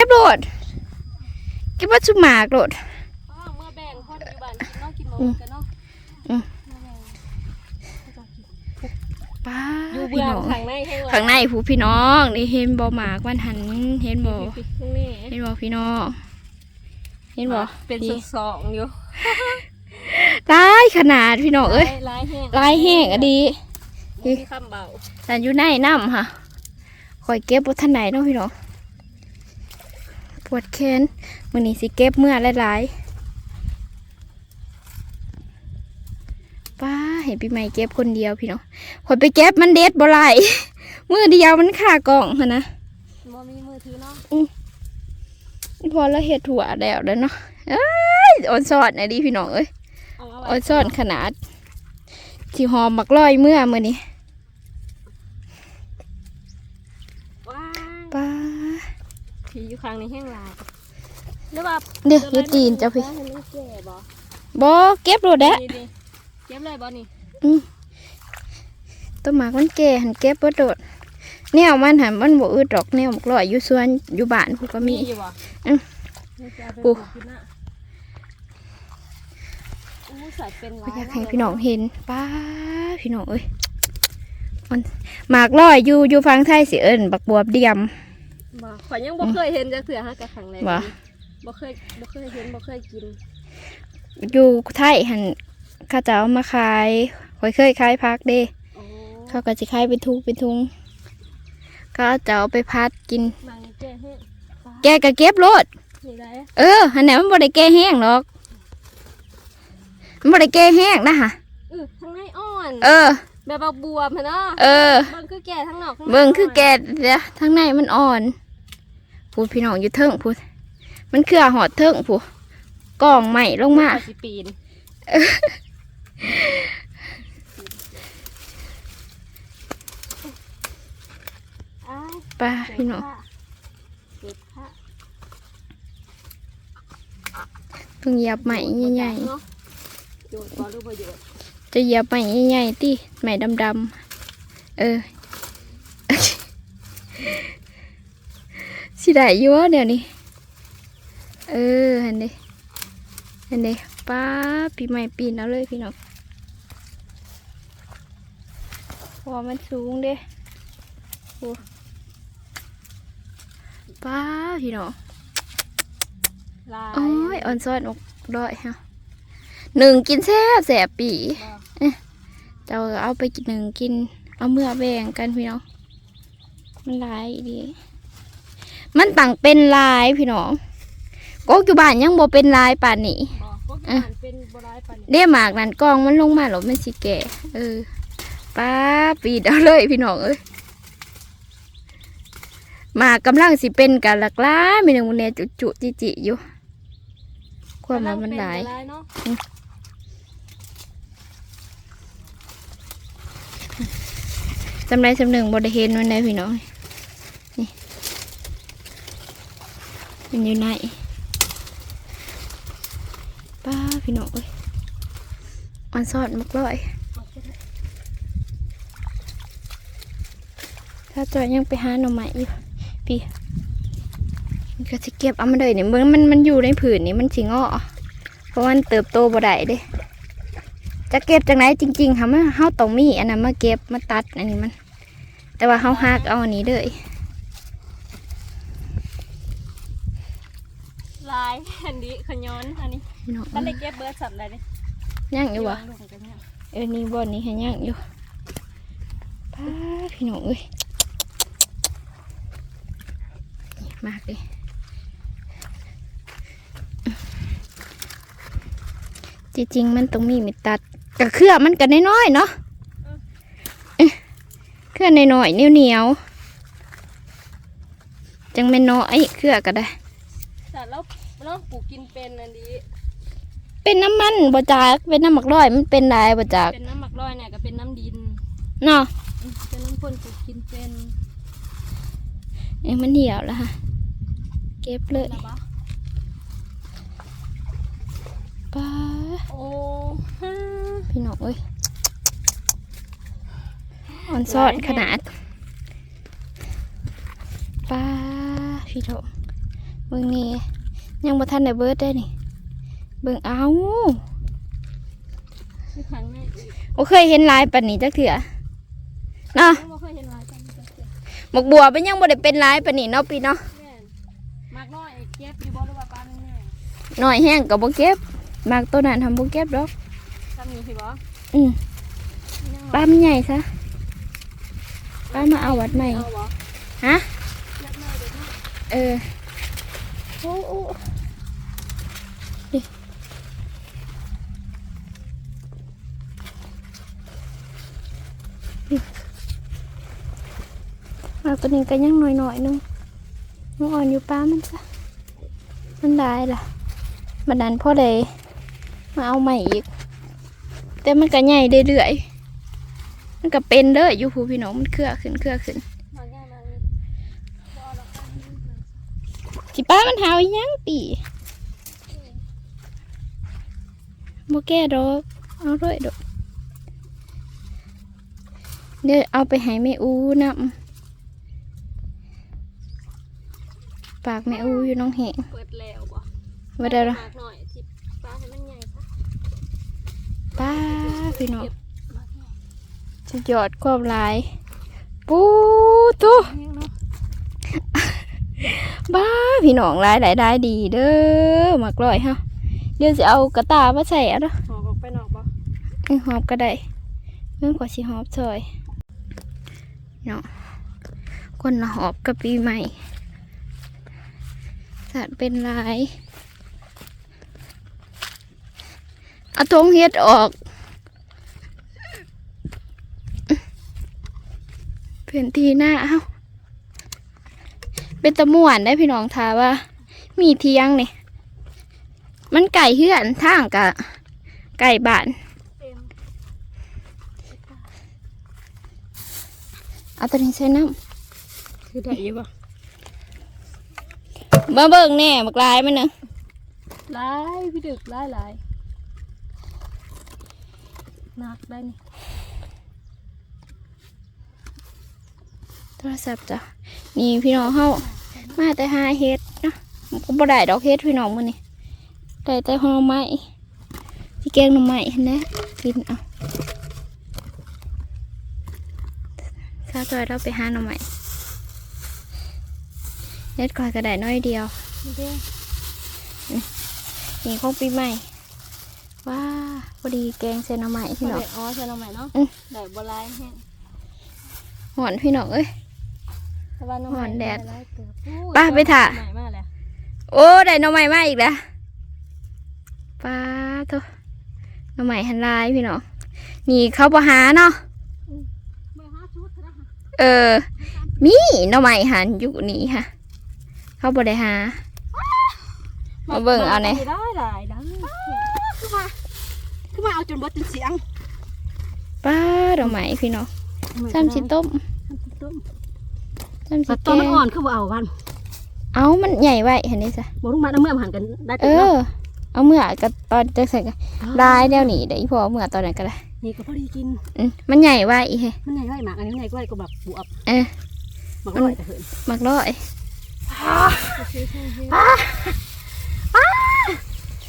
เก็บโหลดเก็บว่าชุหมากโหลดอ๋อเมื่อแบ่งคนอยู่บ้านกินเนาะกินหมูอืมกันเนาะอืมเมื่อแบ่งเขาจะกินป้าอยู่พี่เบื้องน้องข้างในแห้งหลยข้างในผู้พี่น้องนี่เห็นบ่หมากวันหันเห็นบ่ปิดๆข้างนี้เห็นบ่พี่น้องเห็นบ่เป็นนี่สองๆอยู่หลายขนาดพี่น้องเอ้ยลายแห้งหลายแห้งอะดีมีคำเบาแต่อยู่ในน้ำค่ะคอยเก็บบ่ทันไหนเนาะพี่น้อง ปวดแขนมื้อนี้สิเก็บเมื่อหลายๆป้าเห็นพี่ใหม่เก็บคนเดียวพี่น้องคอยไปเก็บมันเด็ดบ่ไหลมือเดียวมันขากล่องหั่นนะบ่มีมือถือเนาะพอแล้วเห็ดถั่วแล้วแล้วเนาะเอ้ยอ่อนซอดนะดิพี่น้องเอ้ยเอาเอาอ่อไว้นซอดขนาดที่หอมมักลอยเมื่อมื้อนี้ ว้าย ป้า ผีอยู่ข้างในแห้งหลายหรือว่าเดี๋ยวอยู่ตีนเจ้าพี่ให้มันแก่บ่บ่เก็บโลดแดะนี่ดิเก็บเลยบ่นี่ต้นหมากมันแก่หันเก็บบ่โดดแนวมันหันมันบ่อึดดอกแนวมักลอยอยู่สวนอยู่บ้านพวกก็มีอยู่บ่อืมเดี๋ยวจะเอาไปปุ๊ปลูกกินน่ะอู้ใส่เป็นหลก็ยอยากให้พี่น้องเห็นป้าพี่น้องเอ้ยมันหมากลอยอยู่อยู่ฟังไทยสิเอิ้นบักบวบเดียม บ่ข่อยยังบ่เคยเห็นจักเทื่อฮะกับครั้งแรกบ่ บ่เคยบ่เคยเห็นบ่เคยกินอยู่ไทยหันเข้าเจ้าเอามาขายข่อยเคยขายพักเด้โอ้เขาก็จะขายเป็นทุงเป็นทุงก็จะเอาไปพัดกิน บางนี่แก่แห้งแกก็เก็บโลด นี่ได้เอออันไหนมันบ่ได้แก้แห้งหรอก มันบ่ได้แก้แห้งนะฮะเออทั้งในอ่อน เออ แบบว่าบวมหั่นเนาะเออ เบิ่งคือแก่ทั้งนอกทั้งในเบิ่งคือแกเดี๋ยวทั้งในมันอ่อนพูดพี่น้องอยู่เทิงพูดมันคือหอดเทิงพูดกล่องใหม่ลงมาข่อยสิปีนอ้ายไป้าพี่น้องเก็บผ้าเพิ่งเหยียบใหม่ใหญ่เนาะโยนบ่รู้ประโยชน์ๆ จะเหยียบใหม่ใหญ่ๆติใหม่ดำๆเออสิได้อยู่วะเดี๋ยวนี้เออเห็นดิเห็นดิป้าปีใหม่ปีนเอาเลยพี่น้องเพราะว่ามันสูงเด้โอ้ป้าพี่น้องลายโอ้ยอ่อนซ้อนอกด้อยฮะ หนึ่งกินแซ่บแสบปีบ่เจ้าก็เอาไปกินหนึ่งกิน เอาเมื่อแบ่งกันพี่น้อง มันหลายดี มันต่างเป็นลายพี่น้องกกอยู่บ้านยังบ่เป็นลายป่านนี้บ่พวกมันเป็นบ่ร้ายปานนี้เด้หมากนั่นกองมันลงมาหรอมันสิแก่ เออป้าปีดเอาเลยพี่น้องเอ้ยหมากกำลังสิเป็นกันหลักล้ามีหนึ่งวันเนี้จุจุจิจิอยู่ ความหมายมันหลาย กำงเป็นบ่ร้เนาะ จำได้จำหนึ่งบริเห็นวันนพี่น้องนี่มันอยู่ไหนป้าพี่น้องเอ้ยออนซอดมักร้อยถ้าจอยยังไปหาหน่อไม้อยู่พี่มันก็จะเก็บเอามาเลยเนี่ยมันมันมันอยู่ในผืนนี่มันสิงอเพราะมันเติบโตบ่ได้เด้จะเก็บจากไหนจริงๆค่ะมันเฮาต้องมีอันนั้นมาเก็บมาตัดอันนี้มัน แต่ว่าเฮาหักเอาอันนี้เลยลายอันนี้ขย้อนอันนี้พี่น้องมันเลยเก็บเบิร์ดสัตว์อะไรนี่ย่างอยู่วะลงกันเนี่ยเออนี่บอนนี้ให้ย่างอยู่ป้าพี่น้องเอ้ยนี่มากเลยจริงๆมันต้องมีมิดตัดกับเครือมันกันน้อยๆเนาะเอ๊ะ เครือน้อยๆเหนียวๆจังเป็นน้อยเครือก็ได้สัตว์แล้วเราปลูกกินเป็นอันนี้เป็นน้ำมันบ่จากเป็นน้ำหมักร้อยมันเป็นลายบ่จากเป็นน้ำหมักร้อยเนี่ยก็เป็นน้ำดินเนาะอืมเป็นน้ำพ่นปลูกกินเป็นเอ้ยมันเหี่ยวแล้วค่ะเก็บเลยแล้วปะป้าโอ้ฮ่าพี่น้องเอ้ย อ่อนซอดขนาดป้าพี่น้องเบิ่งนี่ยังบ่ทันได้เบิดได้นี่ เบิ่งเอาอยู่ข้างในอีกบ่เคยเห็นลายปานนี้จักเถื่อเนาะบ่เคยเห็นลายจังจังเทื่อหมกบัวเป็นยังบ่ได้เป็นลายปานนี้เนาะพี่เนาะแม่นมากน้อยเก็บอยู่บ่หรือว่าปลาแม่หน่อยแห้งก็บ่เก็บมากตัวนั้นทำบ่เก็บดอกทำนี่สิบ่อืมยังปลามันใหญ่ซะ ปลามาเอาวัดใหม่เอาบ่ฮะเล็กน้อยเด็กน้อยเออโอ้โอ้นี่นี่มาตัวนี้ก็ยังหน่อยๆนึงมันอ่อนอยู่ป้ามันซะมันได้ล่ะมันดันพ่อเลยมาเอาใหม่อีก แต่มันก็ใหญ่เรื่อยๆ มันก็เป็นเด้ออยู่ผู้พี่น้องมันเครือขึ้นเครือขึ้นมาง่ายมากเลยบ่เอาดอกอันนี้มาสิป้ามันหาวอีหยังปีโมแก้ดอกเอาด้วยดอกเดี๋ยวเอาไปให้แม่อูนำปากแม่อูอยู่น้องเหงเปิดแล้วบ่ว่าได้ละมากหน่อยที่ปลาให้มันใหญ่ซะป้าพี่น้อง เก็บมากหน่อย สุดยอดความหลาย ปูตู้แห้งเนาะบ้าพี่น้องหลายหลายหลายดีเด้อหมักลอยฮะเดี๋ยวจะเอากระตามาใส่เอะหอกออกไปนอกบ่เออหอบก็ได้เรื่องกว่าสิหอบซอยเนาะคนละหอบกับปีใหม่สัตว์เป็นลายเอาทงเฮ็ดออก เป็นทีหน้าเอ้าเป็นตะม่วนได้พี่น้องทาว่า มีเทียงนี่มันไก่เฮือนทางกะไก่บ้านเต็มเอาตัวนี้ใส่น้คือได้อยู่บ่ำมาเบิ่งแน่บักลายมันเนอะหลายพี่ดึกหลายหลายหนักได้นี่ โท รศัพท์จ้ะนี่พี่น้องเฮามาแต่หาเฮ็ดเนาะมันก็บ่ได้ดอกเฮ็ดพี่น้องมื้อนี้ได้แต่หน่อไม้ที่แกงหน่อไม้หั่นแหละกินเอาข้าวซอยเราไปหาหน่อไม้เฮ็ดก่อยก็ได้น้อยเดียวนี่เด้นี่ของปีใหม่ว้าพอดีแกงเส้นหน่อไม้พี่น้องอ๋อใช่น้องใหม่เนาะอืมได้บ่หลายแห้งหอนพี่น้องเอ้ยแต่ว่าน้อง หอนแดดหลายเติบอู้ไปไปถ่าใหม่มากเลยโอ้ได้หน่อไม้มาอีกแล้วป้าโตหน่อไม้หันลายพี่น้องนี่เขาบอหาเนาะเบอร์ห้าชุดนะเออ มีหน่อไม้หันอยู่นี่ค่ะ เขาบอได้หามาเบิ่งเอาแหน่ได้ได้ได้คือมาคือมาเอาจนเบิดจนเสียงป้าหน่อไม้พี่น้องซ้ำสิต้มต้ม ซ้ำสิตัดแกตัวมันงอ่อนคือบ่เอาวันเอามันใหญ่ไว้เห็นไหมซะบ่รู้มาเอาเมื่อมาหันกันได้เอติเนาะอเอาเมื่อกับตอนจะใส่กันลายเดี๋ยวนี้เดี๋ยวอีพอเมื่อตอนนั้นก็ได้นี่ก็พอดีกินอืมมันใหญ่ไว้อีเฮมันใหญ่ไว้หมากอันนี้มันใหญ่กว่าก็แบบบวบเออหมากร้อยแต่เหินมักร้อย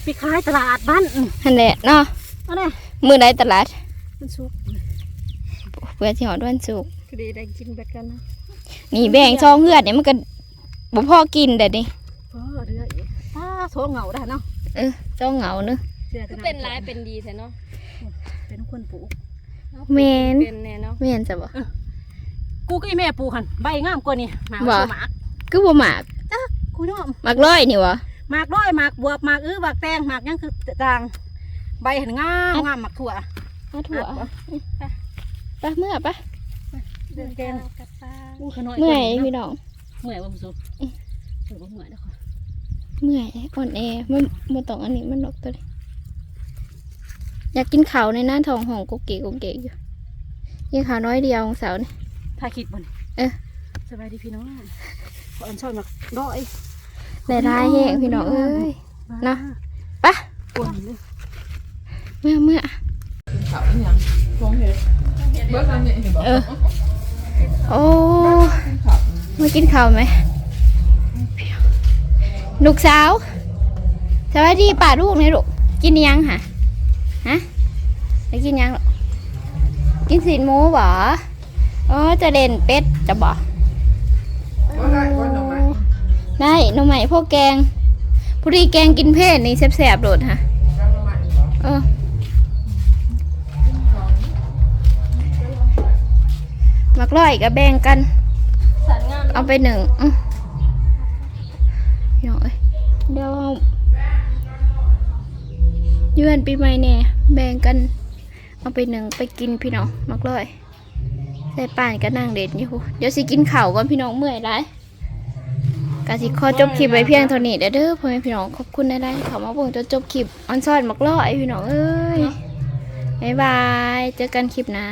ไปขายตลาดบ้านอืมหันแหละเนาะเอาเลยมือใดตลาดมันสุกเพื่อที่หอดวันสุกร์ก็ดีได้กินเบ็ดกันนะ นี่แบ่งซองเหือดเนี่ยมันก็บ่พอกินเด้อดิเออเรื่อยป้าโซเหงาได้เนาะเออซองเหงาเนอะเสื้อก็แต่เป็นร้ายเป็นดีแท้เนาะเป็นคนปลูกแม่นเป็นแน่เนาะแม่นจะบ่กูก็อีแม่ปลูกหันใบงามกว่านี่หมากว่าหมากคือบ่หมากกูยอมหมากร้อยนี่วะหมากร้อยหมากบวบหมากอื้อหมากแตงหมากหยังคือต่างใบเห็นงามงามหมากถั่วมาถั่วอะไปเมื่อปะเดินแกงกับปลา อู้ขน้อยเมื่อยกว่าพี่นี้เนาะน้องเมื่อยบ่ผู้ชมเมื่อยบ่เมื่อยเด้อค่ะเมื่อยอ่อนแอมันบ่ต้องอันนี้มันดอกตัวนี้อยากกินข้าวในหน้าท้องห้องกุกเกกกุกเกกอยู่กินข้าวน้อยเดียวของเสาร์นี่ถ่ายคลิปบ่นเออสบายดีพี่น้องขออันช่อยหมากร้อยได้รายแห้งพี่น้องเอ้ยเนาะไปปวดเลยเมื่อเมื่อเขาอีหยังพงเฮ็ดเบิกอันนี้เห็นบอกเออ โอ้มากินข้าวไหมลูกสาวสวัสดีป่าลูกนี่ลูกกินอิหยังหะฮะได้กินอิหยังลูกกินสีนหมูบ่อ๋อจะเล่นเป็ดจะบ่ว่าได้ว่าหน่อไม้ได้หน่อไม้พวกแกงผู้ดีแกงกินเพศนี่แสบๆโดดฮะแล้วหน่อไม้เหรอเอ กร้อยกับแบ่งกันสันงามเอาไปหนึ่งอื้อพี่น้องเอ้ยเดี๋ยวเอาเยือนปีใหม่เนี่ยแบ่งกัน เอาไปหนึ่งไปกินพี่น้องมักร้อยใส่ป่านก็นั่งเด็ดอยู่เดี๋ยวสิกินข้าวก่อนพี่น้องเมื่อยไรกาสิขอจบคลิปไว้เพียงเท่านี้เด้อเด้อพ่อแม่พี่น้องขอบคุณได้ๆเขามาเบิ่งจนจบคลิปออนซอนมักร้อยพี่น้องเอ้ยบ๊ายบาย เจอกันคลิปหน้า